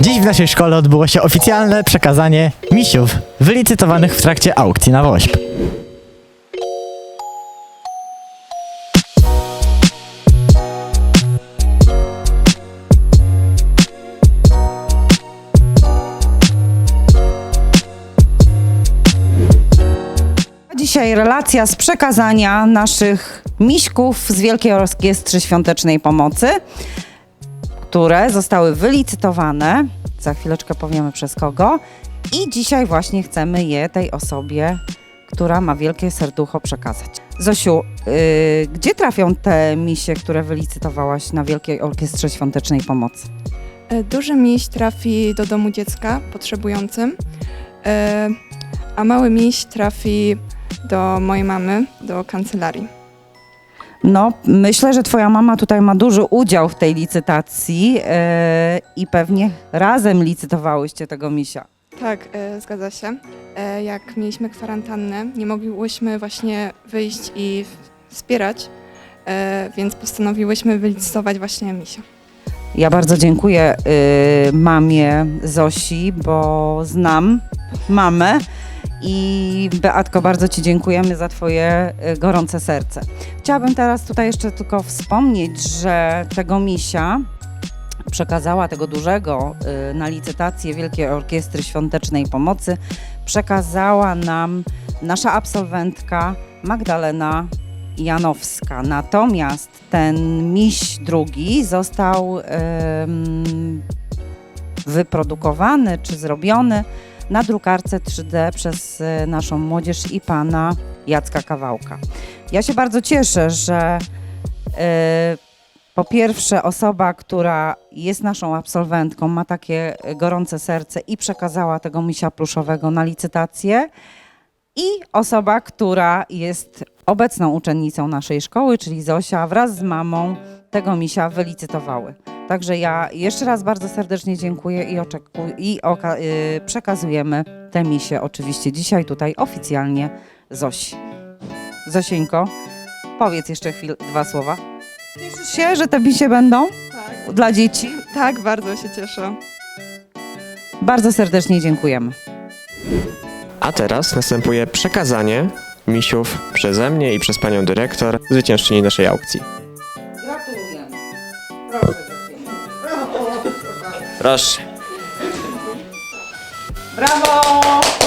Dziś w naszej szkole odbyło się oficjalne przekazanie misiów wylicytowanych w trakcie aukcji na WOŚP. Dzisiaj relacja z przekazania naszych miśków z Wielkiej Orkiestry Świątecznej Pomocy, które zostały wylicytowane. Za chwileczkę powiemy przez kogo. I dzisiaj właśnie chcemy je tej osobie, która ma wielkie serducho przekazać. Zosiu, yy, gdzie trafią te misie, które wylicytowałaś na Wielkiej Orkiestrze Świątecznej Pomocy? E, Duży miś trafi do domu dziecka potrzebującym, e, a mały miś trafi do mojej mamy, do kancelarii. No, myślę, że Twoja mama tutaj ma duży udział w tej licytacji yy, i pewnie razem licytowałyście tego misia. Tak, e, zgadza się. E, jak mieliśmy kwarantannę, nie mogłyśmy właśnie wyjść i wspierać, e, więc postanowiłyśmy wylicytować właśnie misia. Ja bardzo dziękuję y, mamie Zosi, bo znam mamę i Beatko, bardzo Ci dziękujemy za Twoje y, gorące serce. Chciałabym teraz tutaj jeszcze tylko wspomnieć, że tego misia przekazała tego dużego y, na licytację Wielkiej Orkiestry Świątecznej Pomocy, przekazała nam nasza absolwentka Magdalena Janowska. Natomiast ten miś drugi został wyprodukowany czy zrobiony na drukarce 3D przez e, naszą młodzież i pana Jacka Kawałka. Ja się bardzo cieszę, że e, po pierwsze osoba, która jest naszą absolwentką, ma takie gorące serce i przekazała tego misia pluszowego na licytację i osoba, która jest obecną uczennicą naszej szkoły, czyli Zosia, wraz z mamą tego misia wylicytowały. Także ja jeszcze raz bardzo serdecznie dziękuję i, oczekuję, i oka- y, przekazujemy te misie oczywiście dzisiaj tutaj oficjalnie Zosi. Zosieńko, powiedz jeszcze chwil, dwa słowa. Cieszysz się, że te misie będą Tak. dla dzieci? Tak, bardzo się cieszę. Bardzo serdecznie dziękujemy. A teraz następuje przekazanie misiów przeze mnie i przez panią dyrektor zwyciężczyni naszej aukcji. Proszę. Brawo!